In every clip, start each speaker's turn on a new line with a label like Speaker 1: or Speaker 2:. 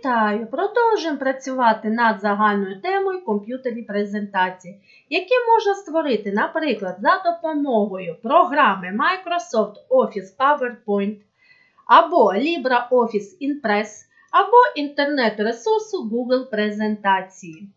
Speaker 1: Вітаю! Продовжуємо працювати над загальною темою комп'ютерні презентації, які можна створити, наприклад, за допомогою програми Microsoft Office PowerPoint або LibreOffice Impress, або інтернет-ресурсу Google презентації.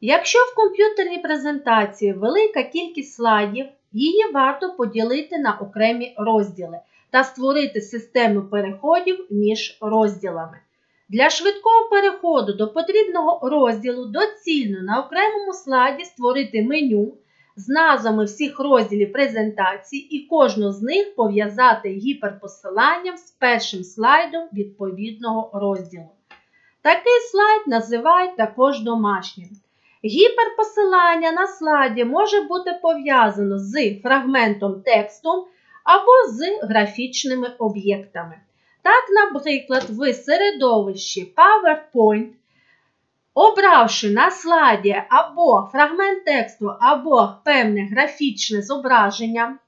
Speaker 1: Якщо в комп'ютерній презентації велика кількість слайдів, її варто поділити на окремі розділи та створити систему переходів між розділами. Для швидкого переходу до потрібного розділу доцільно на окремому слайді створити меню з назвами всіх розділів презентації і кожну з них пов'язати гіперпосиланням з першим слайдом відповідного розділу. Такий слайд називають також домашнім. Гіперпосилання на слайді може бути пов'язано з фрагментом тексту або з графічними об'єктами. Так, наприклад, в середовищі PowerPoint, обравши на слайді або фрагмент тексту, або певне графічне зображення,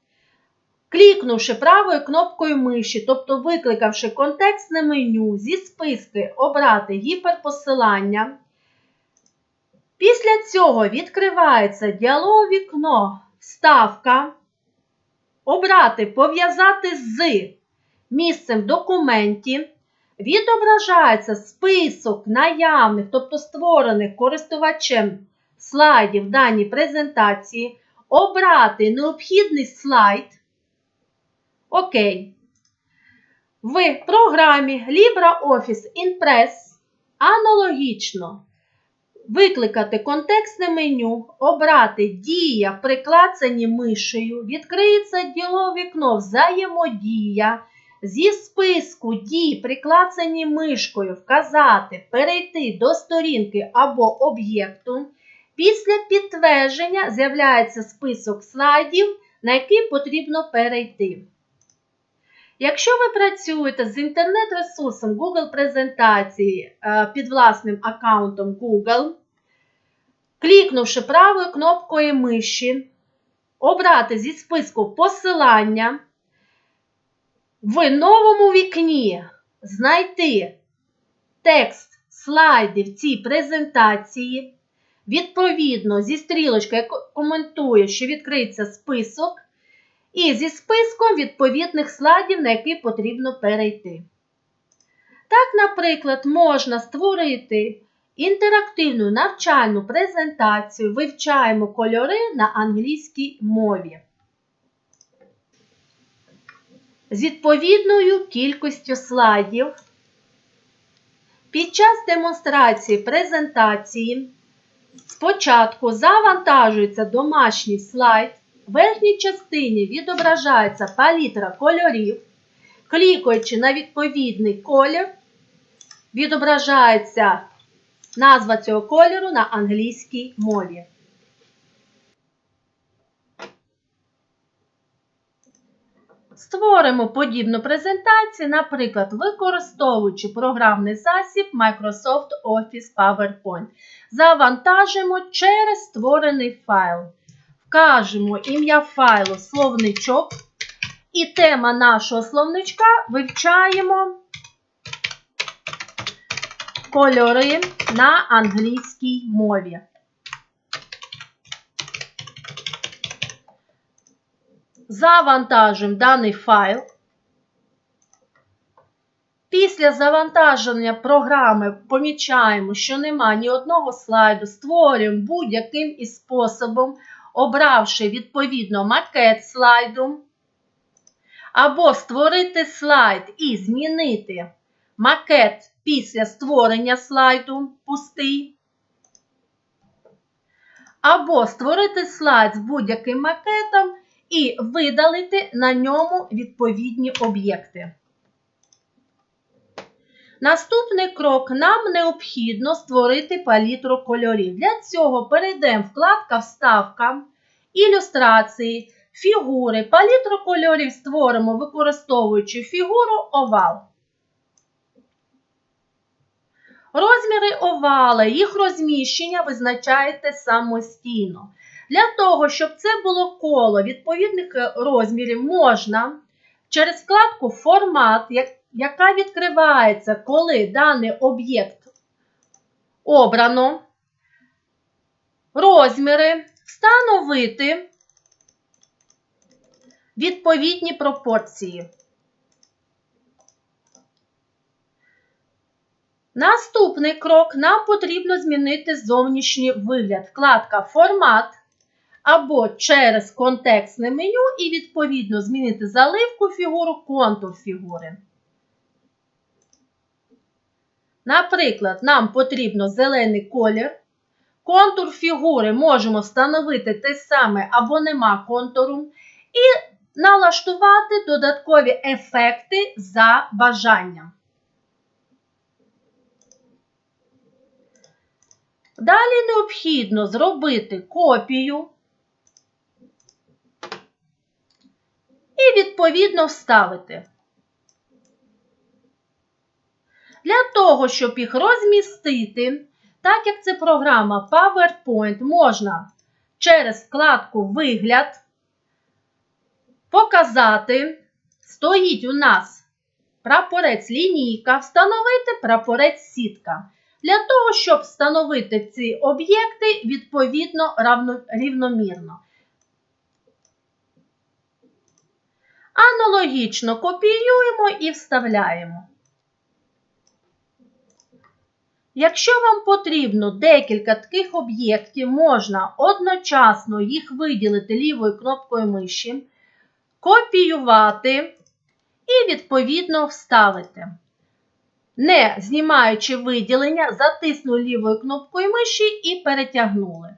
Speaker 1: клікнувши правою кнопкою миші, тобто викликавши контекстне меню зі списки Обрати гіперпосилання, після цього відкривається діалогове вікно Вставка. Обрати Пов'язати з місцем в документі. Відображається список наявних, тобто створених користувачем слайдів даній презентації. Обрати необхідний слайд. Окей. В програмі LibreOffice Impress аналогічно Викликати контекстне меню, обрати Дія при мишею, відкриється ділове вікно Взаємодія. Зі списку дій при клацанні мишкою вказати Перейти до сторінки або об'єкту. Після підтвердження з'являється список слайдів, на який потрібно перейти. Якщо ви працюєте з інтернет-ресурсом Google презентації е, під власним аккаунтом Google, клікнувши правою кнопкою миші, обрати зі списку посилання, в новому вікні знайти текст слайдів цій презентації, відповідно зі стрілочкою, яка коментує, що відкриється список і зі списком відповідних слайдів, на які потрібно перейти. Так, наприклад, можна створити інтерактивну навчальну презентацію, вивчаємо кольори на англійській мові. З відповідною кількістю слайдів. Під час демонстрації презентації спочатку завантажується домашній слайд. В верхній частині відображається палітра кольорів. Клікаючи на відповідний колір, відображається назва цього кольору на англійській мові. Створимо подібну презентацію, наприклад, використовуючи програмний засіб Microsoft Office PowerPoint. Завантажимо через створений файл. Вкажемо ім'я файлу словничок. І тема нашого словничка вивчаємо кольори на англійській мові. Завантажуємо даний файл. Після завантаження програми помічаємо, що нема ні одного слайду, створюємо будь-яким із способом, обравши відповідно макет слайду, або створити слайд і змінити макет після створення слайду пустий, або створити слайд з будь-яким макетом і видалити на ньому відповідні об'єкти. Наступний крок нам необхідно створити палітру кольорів. Для цього перейдемо вкладка Вставка, ілюстрації, фігури. Палітру кольорів створимо, використовуючи фігуру овал. Розміри овала, їх розміщення визначаєте самостійно. Для того, щоб це було коло відповідних розмірів, можна через вкладку Формат, яка відкривається, коли даний об'єкт обрано, розміри, встановити відповідні пропорції. Наступний крок нам потрібно змінити зовнішній вигляд. Вкладка Формат або через контекстне меню і відповідно змінити заливку фігуру, контур фігури. Наприклад, нам потрібно зелений колір. Контур фігури можемо встановити те саме або нема контуру. І налаштувати додаткові ефекти за бажанням. Далі необхідно зробити копію і відповідно вставити. Для того, щоб їх розмістити, так як це програма PowerPoint, можна через вкладку Вигляд показати, стоїть у нас прапорець лінійка, встановити прапорець сітка. Для того, щоб встановити ці об'єкти відповідно рівномірно. Аналогічно копіюємо і вставляємо. Якщо вам потрібно декілька таких об'єктів, можна одночасно їх виділити лівою кнопкою миші, копіювати і відповідно вставити. Не знімаючи виділення, затиснули лівою кнопкою миші і перетягнули.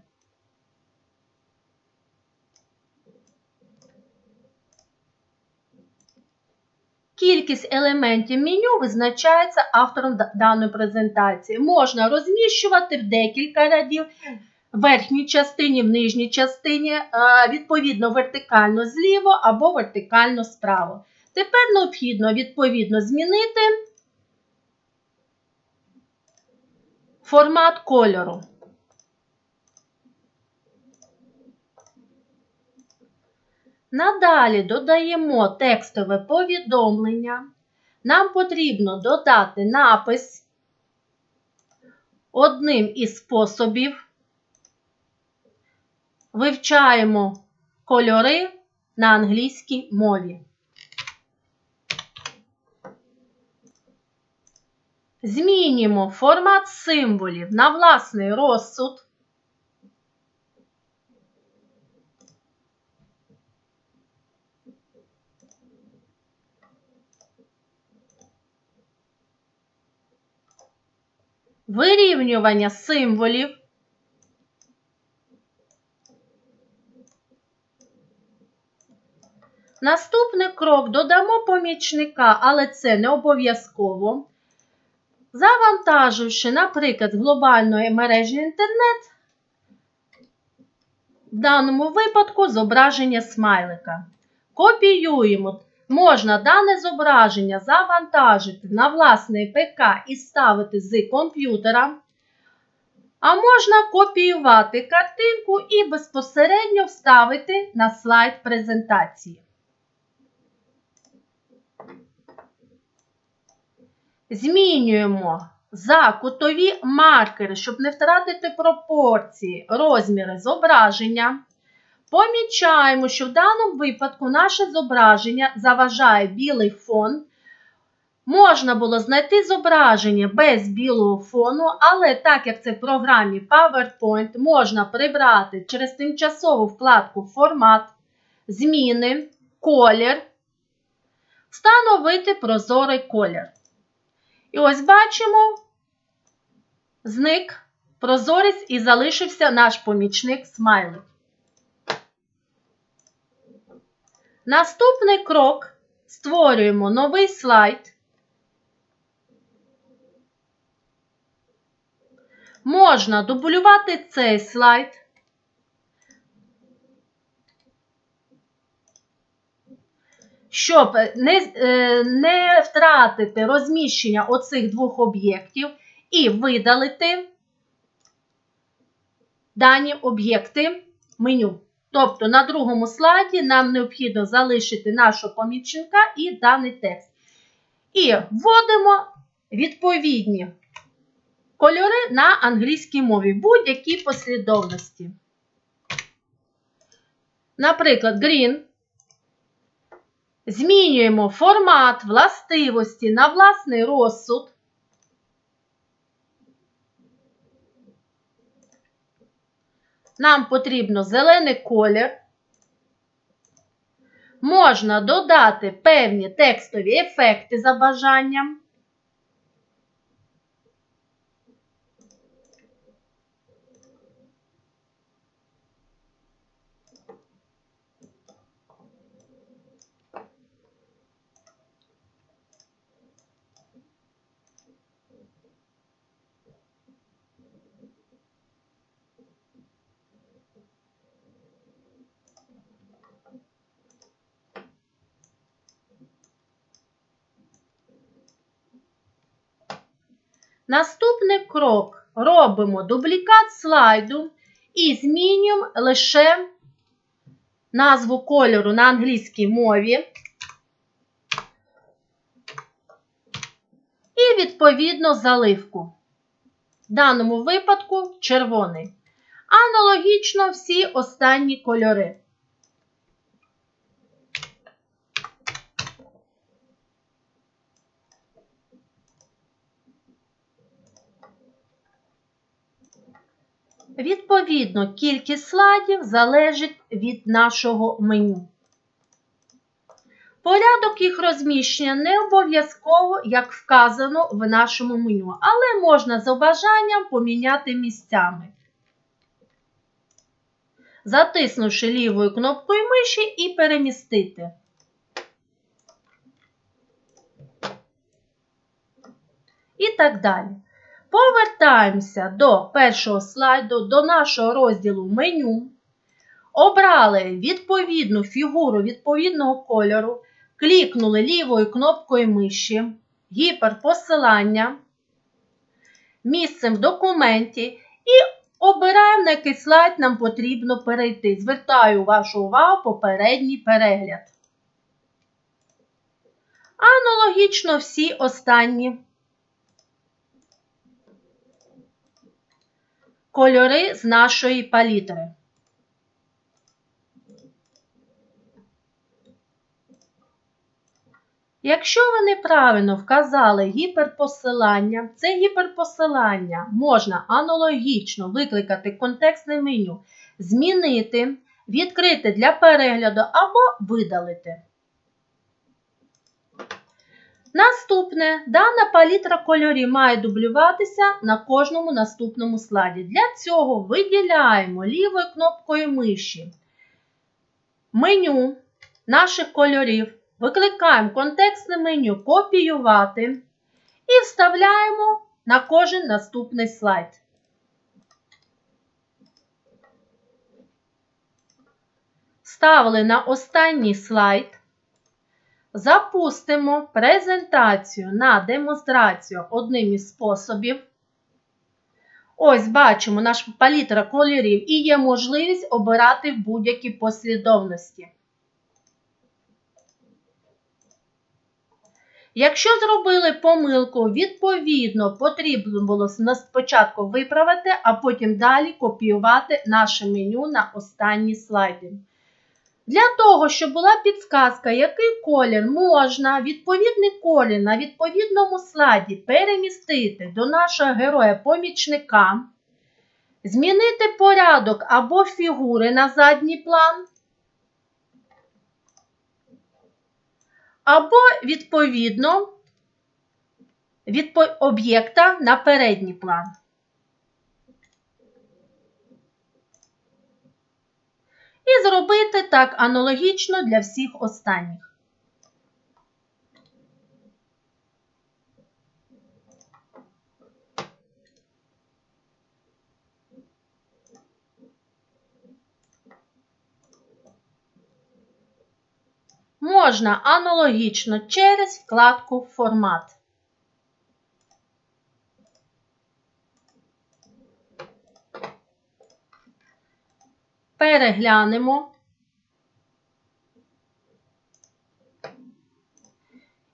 Speaker 1: Кількість елементів меню визначається автором даної презентації. Можна розміщувати в декілька рядів в верхній частині, в нижній частині, відповідно вертикально зліво або вертикально справа. Тепер необхідно відповідно змінити формат кольору. Надалі додаємо текстове повідомлення. Нам потрібно додати напис одним із способів. Вивчаємо кольори на англійській мові. Змінюємо формат символів на власний розсуд. Вирівнювання символів. Наступний крок додамо помічника, але це не обов'язково. Завантаживши, наприклад, глобальної мережі інтернет, в даному випадку зображення смайлика. Копіюємо. Можна дане зображення завантажити на власний ПК і ставити з комп'ютера. А можна копіювати картинку і безпосередньо вставити на слайд презентації. Змінюємо за кутові маркери, щоб не втратити пропорції, розміри зображення. Помічаємо, що в даному випадку наше зображення заважає білий фон. Можна було знайти зображення без білого фону, але так як це в програмі PowerPoint, можна прибрати через тимчасову вкладку Формат, Зміни, Колір, встановити прозорий колір. І ось бачимо, зник прозорець і залишився наш помічник смайлик. Наступний крок створюємо новий слайд. Можна дублювати цей слайд. Щоб не е, не втратити розміщення оцих двох об'єктів і видалити дані об'єкти меню. Тобто на другому слайді нам необхідно залишити нашого помічника і даний текст. І вводимо відповідні кольори на англійській мові, будь-які послідовності. Наприклад, green. Змінюємо формат властивості на власний розсуд. Нам потрібно зелений колір. Можна додати певні текстові ефекти за бажанням. Наступний крок. Робимо дублікат слайду і змінюємо лише назву кольору на англійській мові. І, відповідно, заливку. В даному випадку червоний. Аналогічно всі останні кольори. Відповідно, кількість слайдів залежить від нашого меню. Порядок їх розміщення не обов'язково, як вказано в нашому меню, але можна за бажанням поміняти місцями. Затиснувши лівою кнопкою миші і перемістити. І так далі. Повертаємося до першого слайду, до нашого розділу меню. Обрали відповідну фігуру відповідного кольору, клікнули лівою кнопкою миші, гіперпосилання, місцем в документі і обираємо, на який слайд нам потрібно перейти. Звертаю вашу увагу попередній перегляд. Аналогічно всі останні. Кольори з нашої палітри. Якщо ви неправильно вказали гіперпосилання, це гіперпосилання можна аналогічно викликати контекстне меню, змінити, відкрити для перегляду або видалити. Наступне, дана палітра кольорів має дублюватися на кожному наступному слайді. Для цього виділяємо лівою кнопкою миші меню наших кольорів, викликаємо контекстне меню Копіювати і вставляємо на кожен наступний слайд. Ставили на останній слайд. Запустимо презентацію на демонстрацію одним із способів. Ось бачимо наш палітра кольорів і є можливість обирати будь-якій послідовності. Якщо зробили помилку, відповідно, потрібно було спочатку виправити, а потім далі копіювати наше меню на останні слайди. Для того, щоб була підсказка, який колір можна відповідний колір на відповідному слайді перемістити до нашого героя-помічника, змінити порядок або фігури на задній план, або, відповідно, від об'єкта на передній план. І зробити так аналогічно для всіх останніх. Можна аналогічно через вкладку Формат. Переглянемо.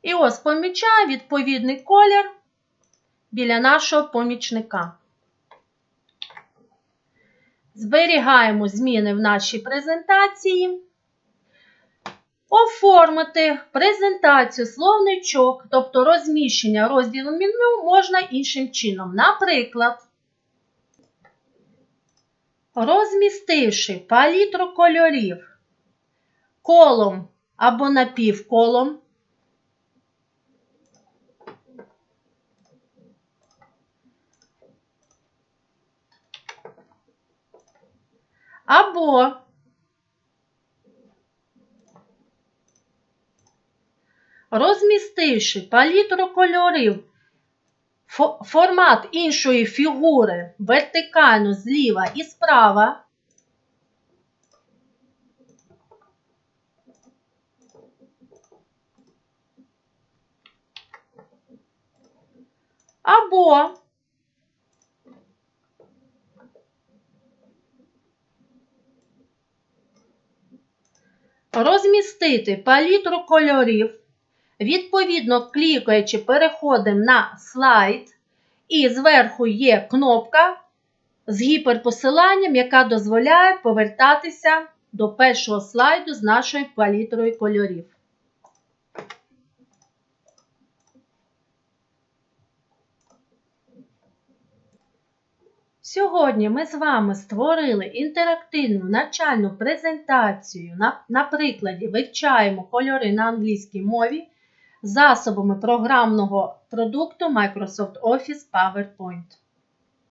Speaker 1: І ось помічаю відповідний колір біля нашого помічника. Зберігаємо зміни в нашій презентації. Оформити презентацію словничок, тобто розміщення розділу меню можна іншим чином. Наприклад, розмістивши палітру кольорів колом або напівколом, або розмістивши палітру кольорів формат іншої фігури вертикально зліва і справа, або розмістити палітру кольорів, відповідно клікаючи, переходимо на слайд, і зверху є кнопка з гіперпосиланням, яка дозволяє повертатися до першого слайду з нашою палітрою кольорів. Сьогодні ми з вами створили інтерактивну навчальну презентацію. На, на прикладі вивчаємо кольори на англійській мові засобами програмного продукту Microsoft Office PowerPoint.